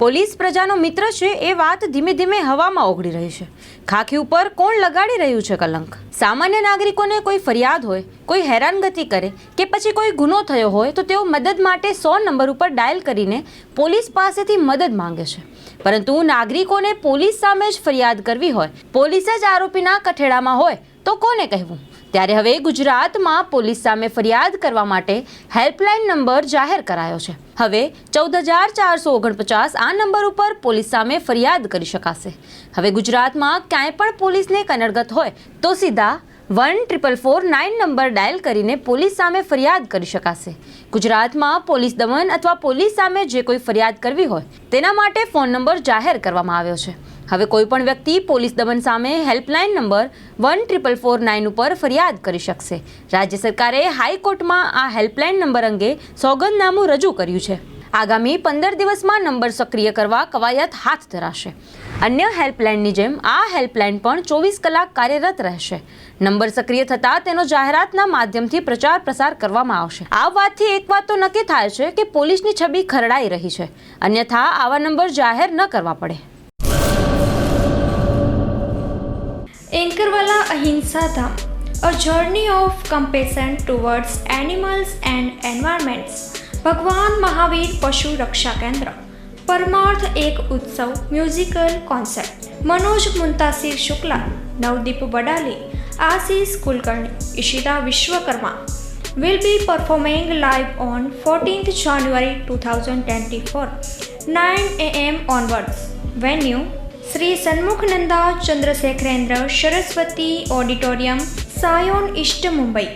Police પ્રજાનો મિત્ર છે એ વાત ધીમે ધીમે હવામાં ઓગળી રહી છે. ખાખી ઉપર કોણ લગાડી રહ્યું છે કલંક? સામાન્ય નાગરિકોને કોઈ ફરિયાદ હોય, કોઈ હેરાનગતિ કરે કે પછી કોઈ ગુનો થયો હોય તો તેઓ મદદ માટે સો નંબર ઉપર ડાયલ કરીને પોલીસ પાસેથી મદદ માંગે છે. પરંતુ નાગરિકોને પોલીસ સામે જ ફરિયાદ કરવી હોય, પોલીસ જ આરોપીના કઠેડામાં હોય તો કોને કહેવું? ત્યારે હવે ગુજરાતમાં પોલીસ સામે ફરિયાદ કરવા માટે હેલ્પલાઇન નંબર જાહેર કરાયો છે. હવે ચૌદ હજાર ચારસો ઓગણપચાસ આ નંબર ઉપર પોલીસ સામે ફરિયાદ કરી શકાશે. હવે ગુજરાતમાં ક્યાંય પણ પોલીસને કનડગત હોય તો સીધા one triple four nine number dial કરીને પોલીસ સામે ફરિયાદ કરી શકાશે. ગુજરાતમાં પોલીસ દમન અથવા પોલીસ સામે જે કોઈ ફરિયાદ કરવી હોય, તેના માટે ફોન નંબર જાહેર કરવામાં આવ્યો છે. હવે કોઈપણ વ્યક્તિ પોલીસ દમન સામે helpline number one triple four nine ઉપર ફરિયાદ કરી શકશે. રાજ્ય સરકારે હાઈકોર્ટમાં આ હેલ્પલાઇન નંબર અંગે સોગંદનામું રજૂ કર્યું છે. આગામી પંદર દિવસમાં નંબર સક્રિય કરવા કવાયત હાથ ધરાશે. અન્ય હેલ્પલાઇનની જેમ આ હેલ્પલાઇન પણ ચોવીસ કલાક કાર્યરત રહેશે. નંબર સક્રિય થતાં તેનો જાહેરાતના માધ્યમથી પ્રચાર પ્રસાર કરવામાં આવશે. આ વાતથી એક વાત તો નક્કી થાય છે કે પોલીસની છબી ખરડાઈ રહી છે. અન્યથા આવા નંબર જાહેર ન કરવા પડે. Ankarwala Ahimsa Dham. A journey of compassion towards animals and environments Bhagwan Mahavir પશુ રક્ષા કેન્દ્ર. પરમાર્થ એક ઉત્સવ musical concert Manoj Muntashir Shukla, Navdeep Wadali Ashish Kulkarni, Ishita Vishwakarma. Will be performing live on 14th January 2024 9 am onwards. Venue Shri Shanmukhananda Chandrasekharendra Saraswati auditorium Sion east Mumbai